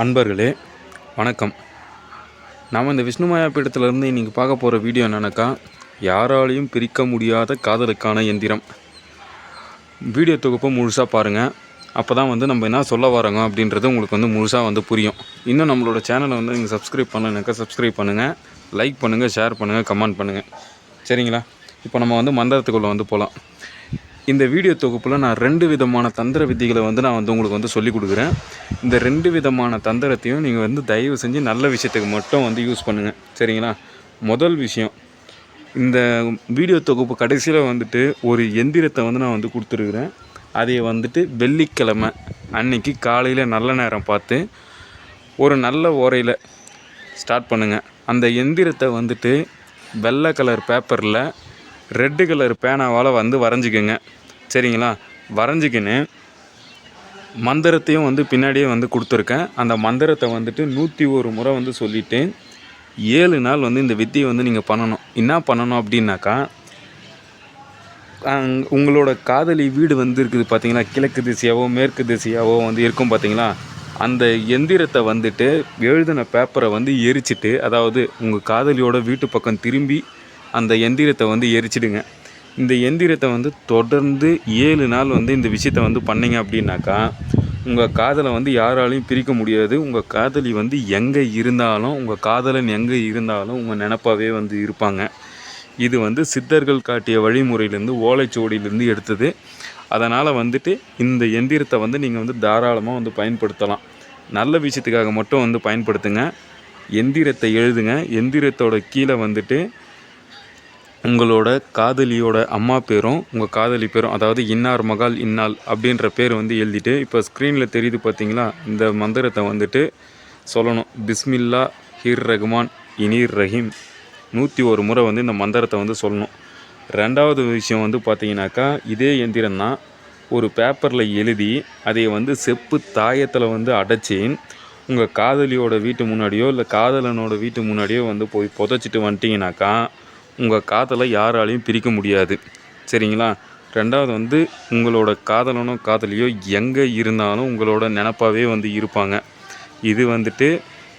அன்பர்களே வணக்கம். நாம் இந்த விஷ்ணுமாயா பீடத்துலேருந்து இன்றைக்கி பார்க்க போகிற வீடியோ என்னன்னாக்கா யாராலையும் பிரிக்க முடியாத காதலுக்கான எந்திரம். வீடியோ தொகுப்பை முழுசாக பாருங்கள் அப்போ தான் வந்து நம்ம என்ன சொல்ல வரோங்க அப்படின்றது உங்களுக்கு வந்து முழுசாக வந்து புரியும். இன்னும் நம்மளோட சேனலை வந்து நீங்கள் சப்ஸ்கிரைப் பண்ணலைனாக்கா சப்ஸ்கிரைப் பண்ணுங்கள் லைக் பண்ணுங்கள் ஷேர் பண்ணுங்கள் கமெண்ட் பண்ணுங்கள் சரிங்களா? இப்போ நம்ம வந்து மந்திரத்துக்குள்ளே வந்து போகலாம் இந்த வீடியோ தொகுப்பில் நான் ரெண்டு விதமான தந்திர விதிகளை வந்து நான் வந்து உங்களுக்கு வந்து சொல்லிக் கொடுக்குறேன். இந்த ரெண்டு விதமான தந்திரத்தையும் நீங்கள் வந்து தயவு செஞ்சு நல்ல விஷயத்துக்கு மட்டும் வந்து யூஸ் பண்ணுங்கள் சரிங்களா? முதல் விஷயம் இந்த வீடியோ தொகுப்பு கடைசியில் வந்துட்டு ஒரு எந்திரத்தை வந்து நான் வந்து கொடுத்துருக்குறேன். அதை வந்துட்டு வெள்ளிக்கிழமை அன்னைக்கு காலையில் நல்ல நேரம் பார்த்து ஒரு நல்ல ஓரையில் ஸ்டார்ட் பண்ணுங்கள் அந்த எந்திரத்தை வந்துட்டு வெள்ளை கலர் பேப்பரில் ரெட்டு கலர் பேனாவால் வந்து வரைஞ்சிக்கோங்க. சரிங்களா? வரைஞ்சிக்கின்னு மந்திரத்தையும் வந்து பின்னாடியே வந்து கொடுத்துருக்கேன். அந்த மந்திரத்தை வந்துட்டு நூற்றி ஒரு முறை வந்து சொல்லிவிட்டு ஏழு நாள் வந்து இந்த வித்தியை வந்து நீங்கள் பண்ணணும். என்ன பண்ணணும் அப்படின்னாக்கா அங் உங்களோட காதலி வீடு வந்து இருக்குது பார்த்தீங்களா கிழக்கு திசையாவோ மேற்கு திசையாவோ வந்து இருக்கும் பார்த்தீங்களா அந்த எந்திரத்தை வந்துட்டு எழுதின பேப்பரை வந்து எரிச்சிட்டு அதாவது உங்கள் காதலியோட வீட்டு பக்கம் திரும்பி அந்த எந்திரத்தை வந்து எரிச்சிடுங்க. இந்த எந்திரத்தை வந்து தொடர்ந்து ஏழு நாள் வந்து இந்த விஷயத்தை வந்து பண்ணீங்க அப்படின்னாக்கா உங்கள் காதலை வந்து யாராலையும் பிரிக்க முடியாது. உங்கள் காதலி வந்து எங்கே இருந்தாலும் உங்கள் காதலன் எங்கே இருந்தாலும் உங்கள் நினப்பாகவே வந்து இருப்பாங்க. இது வந்து சித்தர்கள் காட்டிய வழிமுறையிலேருந்து ஓலைச்சுவடியிலேருந்து எடுத்தது. அதனால் வந்துட்டு இந்த எந்திரத்தை வந்து நீங்கள் வந்து தாராளமாக வந்து பயன்படுத்தலாம். நல்ல விஷயத்துக்காக மட்டும் வந்து பயன்படுத்துங்க. எந்திரத்தை எழுதுங்க. எந்திரத்தோட கீழே வந்துட்டு உங்களோட காதலியோட அம்மா பேரும் உங்கள் காதலி பேரும் அதாவது இன்னார் மகால் இன்னால் அப்படின்ற பேர் வந்து எழுதிட்டு இப்போ ஸ்க்ரீனில் தெரியுது பார்த்தீங்களா இந்த மந்திரத்தை வந்துட்டு சொல்லணும். பிஸ்மில்லா ஹிர் ரஹ்மான் இனீர் ரஹீம். நூற்றி ஒரு முறை வந்து இந்த மந்திரத்தை வந்து சொல்லணும். ரெண்டாவது விஷயம் வந்து பார்த்தீங்கன்னாக்கா இதே எந்திரம் தான் ஒரு பேப்பரில் எழுதி அதை வந்து செப்பு தாயத்தில் வந்து அடைச்சி உங்கள் காதலியோட வீட்டு முன்னாடியோ இல்லை காதலனோட வீட்டு முன்னாடியோ வந்து போய் புதைச்சிட்டு வந்துட்டிங்கனாக்கா உங்கள் காதலை யாராலையும் பிரிக்க முடியாது. சரிங்களா? ரெண்டாவது வந்து உங்களோட காதலனோ காதலியோ எங்கே இருந்தாலும் உங்களோட நினப்பாகவே வந்து இருப்பாங்க. இது வந்துட்டு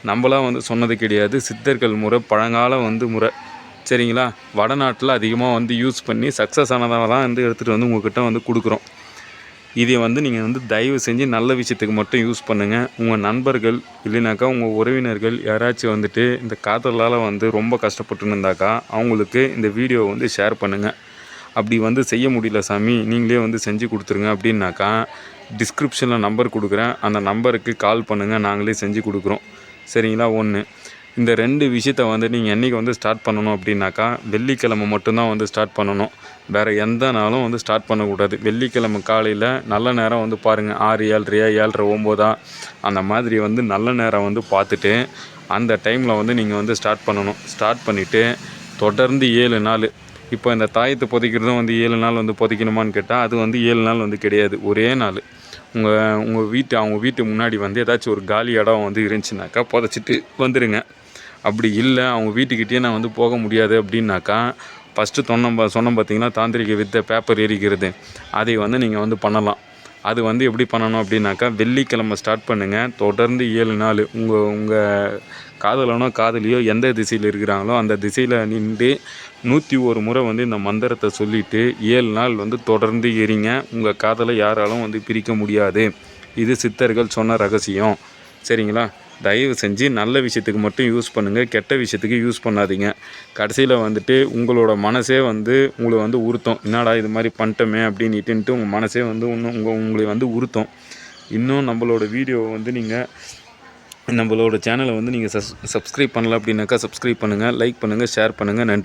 நம்மளாம் வந்து சொன்னது கிடையாது. சித்தர்கள் முறை பழங்கால வந்து முறை. சரிங்களா? வடநாட்டில் அதிகமாக வந்து யூஸ் பண்ணி சக்ஸஸ் தான் வந்து எடுத்துகிட்டு வந்து உங்கள்கிட்ட வந்து கொடுக்குறோம். இதை வந்து நீங்கள் வந்து தயவு செஞ்சு நல்ல விஷயத்துக்கு மட்டும் யூஸ் பண்ணுங்கள் உங்கள் நண்பர்கள் இல்லைனாக்கா உங்கள் உறவினர்கள் யாராச்சும் வந்துட்டு இந்த காதலால் வந்து ரொம்ப கஷ்டப்பட்டு இருந்தாக்கா அவங்களுக்கு இந்த வீடியோவை வந்து ஷேர் பண்ணுங்கள் அப்படி வந்து செய்ய முடியல சாமி நீங்களே வந்து செஞ்சு கொடுத்துருங்க அப்படின்னாக்கா டிஸ்கிரிப்ஷனில் நம்பர் கொடுக்குறேன். அந்த நம்பருக்கு கால் பண்ணுங்கள் நாங்களே செஞ்சு கொடுக்குறோம். சரிங்களா? ஒன்று இந்த ரெண்டு விஷயத்த வந்து நீங்கள் என்றைக்கு வந்து ஸ்டார்ட் பண்ணணும் அப்படின்னாக்கா வெள்ளிக்கிழமை மட்டும்தான் வந்து ஸ்டார்ட் பண்ணணும். வேறு எந்த நாளும் வந்து ஸ்டார்ட் பண்ணக்கூடாது. வெள்ளிக்கிழமை காலையில் நல்ல நேரம் வந்து பாருங்கள் ஆறு ஏழ்ரையா ஏழ்ரை ஒம்போதா அந்த மாதிரி வந்து நல்ல நேரம் வந்து பார்த்துட்டு அந்த டைமில் வந்து நீங்கள் வந்து ஸ்டார்ட் பண்ணணும். ஸ்டார்ட் பண்ணிவிட்டு தொடர்ந்து ஏழு நாள். இப்போ இந்த தாயத்தை புதைக்கிறதும் வந்து ஏழு நாள் வந்து புதைக்கணுமான்னு கேட்டால் அது வந்து ஏழு நாள் வந்து கிடையாது. ஒரே நாள். உங்கள் உங்கள் வீட்டு அவங்க வீட்டு முன்னாடி வந்து ஏதாச்சும் ஒரு காலி இடம் வந்து இருந்துச்சுனாக்கா புதைச்சிட்டு வந்துடுங்க அப்படி இல்லை அவங்க வீட்டுக்கிட்டேயே நான் வந்து போக முடியாது அப்படின்னாக்கா ஃபஸ்ட்டு சொன்னோம் சொன்னோம் பார்த்தீங்கன்னா தாந்திரிக வித்தை பேப்பர் எரிக்கிறது. அதை வந்து நீங்கள் வந்து பண்ணலாம். அது வந்து எப்படி பண்ணணும் அப்படின்னாக்கா வெள்ளிக்கிழமை ஸ்டார்ட் பண்ணுங்கள் தொடர்ந்து ஏழு நாள் உங்கள் உங்கள் காதலனோ காதலியோ எந்த திசையில் இருக்கிறாங்களோ அந்த திசையில் நின்று நூற்றி ஒரு முறை வந்து இந்த மந்திரத்தை சொல்லிவிட்டு ஏழு நாள் வந்து தொடர்ந்து எரிங்க. உங்கள் காதலை யாராலும் வந்து பிரிக்க முடியாது. இது சித்தர்கள் சொன்ன ரகசியம். சரிங்களா? தயவு செஞ்சு நல்ல விஷயத்துக்கு மட்டும் யூஸ் பண்ணுங்கள் கெட்ட விஷயத்துக்கு யூஸ் பண்ணாதீங்க. கடைசியில் வந்துட்டு உங்களோட மனசே வந்து உங்களை வந்து உறுத்தம். என்னடா இது மாதிரி பண்ணிட்டோமே அப்படின்னுட்டு உங்கள் மனசே வந்து இன்னும் உங்கள் உங்களை வந்து உறுத்தம். இன்னும் நம்மளோட வீடியோவை வந்து நீங்கள் நம்மளோட சேனலை வந்து நீங்கள் சஸ் சப்ஸ்கிரைப் பண்ணல அப்படின்னாக்கா சப்ஸ்கிரைப் பண்ணுங்கள் லைக் பண்ணுங்கள் ஷேர் பண்ணுங்கள் நன்றி.